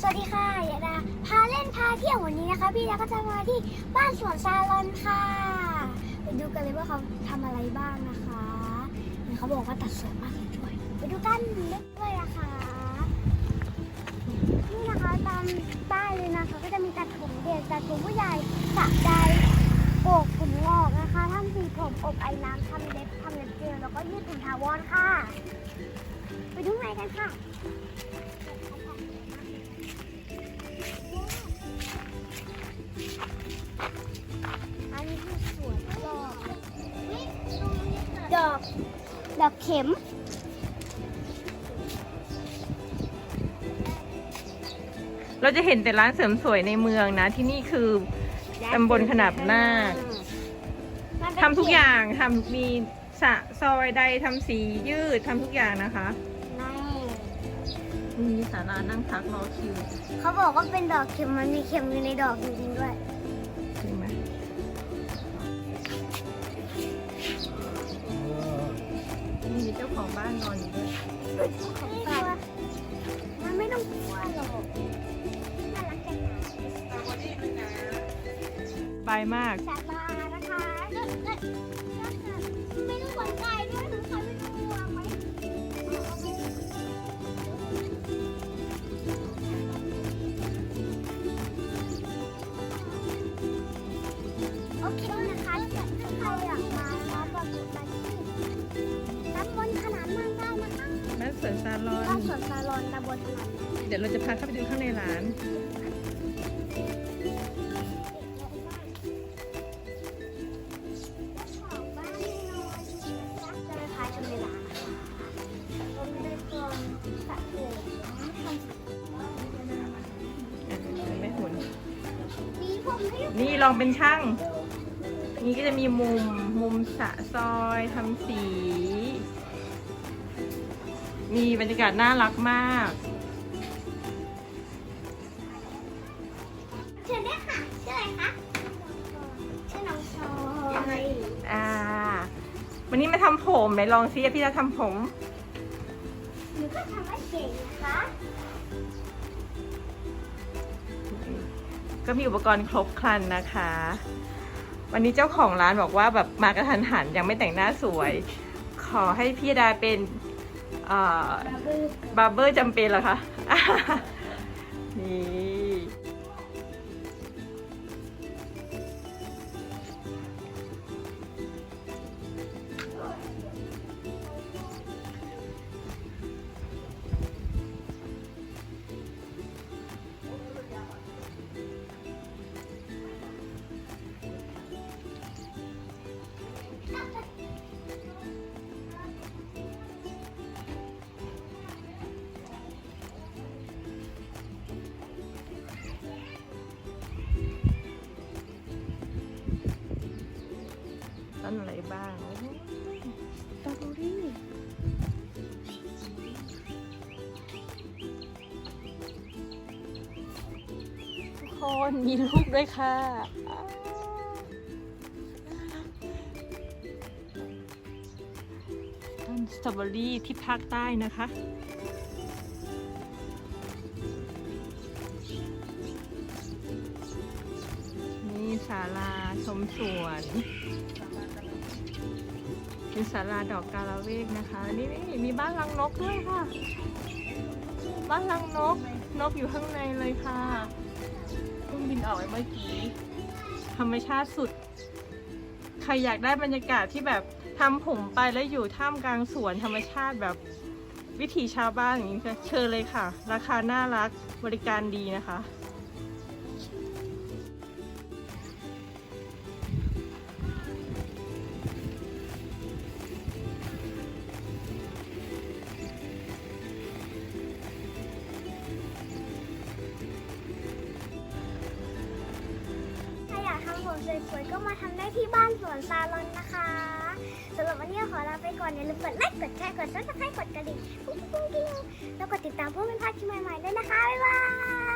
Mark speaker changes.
Speaker 1: สวัสดีค่ะยาดาพาเล่นพาเที่ยววันนี้นะคะ พี่ดาก็จะมาที่บ้านสวนซาลอนค่ะไปดูกันเลยว่าเขาทำอะไรบ้างนะคะเขาบอกว่าตัดสวยมากเลยด้วยไปดูกันเลยนะคะนี่นะคะตามป้ายเลยนะคะ ก็จะมีตัดผมเด็กตัดผมผู้ใหญ่สระใดโกกผมงอกนะคะทำสีผมอบไอ้น้ำทำเล็บทำเล็บเจลแล้วก็ยืดผมทาวรค่ะ ไปดูไหนกันค่ะ ดอก ดอกเข็ม
Speaker 2: เราจะเห็นแต่ร้านเสริมสวยในเมืองนะ ที่นี่คือตำบลขนาดนาคทำทุกอย่างทำมีสระซอยใดทำสียืดทำทุกอย่างนะคะ
Speaker 1: นี่
Speaker 2: มีศาลานั่งพักรอคิว
Speaker 1: เขาบอกว่าเป็นดอกเข็มมันมีเข็มอยู่ในดอกจริงๆด้วย
Speaker 2: จริงไหม มีเจ้าของบ้านนอนอยู่ด้วย
Speaker 1: มันไม่ต้องกลัวหรอกน่ารักจังนะ
Speaker 2: บายมาก
Speaker 1: สาลานะคะแล้วแล้วแล้วไม่ต้องสนใจด้วยนะคะไม่ต้องกลัวไหมโอเคนะคะถ้าใค
Speaker 2: วนซาลอ
Speaker 1: บ้านนสวนซาลอนตำบลขนานนาง
Speaker 2: เดี๋ยวเราจะพาเข้าไปดูข้างในร้าน
Speaker 1: จะไปพาชมในร้านนะคะเราไม่ได้กองสะโขบทำสี
Speaker 2: อะแม่หุ่น
Speaker 1: มีผมให้ดู
Speaker 2: นี่ลองเป็นช่าง นี่ก็จะมีมุมมุมสระซอยทำสี มีบรรยากาศน่ารักมาก
Speaker 1: เชิญด้วยค่ะชื่ออะไรคะชื่อน้องชอย
Speaker 2: อ่า วันนี้มาทำผมไหนลองซิพี่จะทำผม
Speaker 1: หนูก็ทำได้เก่งนะคะ
Speaker 2: ก็มีอุปกรณ์ครบครันนะคะ วันนี้เจ้าของร้านบอกว่าแบบมากระทันหันยังไม่แต่งหน้าสวย ขอให้พี่ดาเป็นเอ่อ
Speaker 1: บาร์เบอร์
Speaker 2: บาร์เบอร์จำเป็นเหรอคะ นี่ ต้นอะไรบ้างโอ้ยสตรอเบอรี่ทุกคนมีลูกด้วยค่ะต้นสตรอเบอรี่ที่ภาคใต้นะคะนี่ศาลาชมสวน เป็นศาลาดอกกาลาเวกนะคะ นี่นี่มีบ้านรังนกด้วยค่ะ บ้านรังนก นกอยู่ข้างในเลยค่ะเพิ่งบินออกไปเมื่อกี้ ธรรมชาติสุด ใครอยากได้บรรยากาศที่แบบทำผมไปแล้วอยู่ท่ามกลางสวนธรรมชาติแบบวิถีชาวบ้านอย่างนี้ค่ะเชิญเลยค่ะ ราคาน่ารักบริการดีนะคะ
Speaker 1: สวยๆ ก็มาทำได้ที่บ้านสวนซาลอนนะคะสำหรับวันนี้ขอลาไปก่อนอย่าลืมกดไลค์กดแชร์กดซับสไครต์กดกระดิ่งปุ๊งปุ๊งกิ้งแล้วกดติดตามเพื่อไม่พลาดคลิปใหม่ๆด้วยนะคะ บ๊ายบาย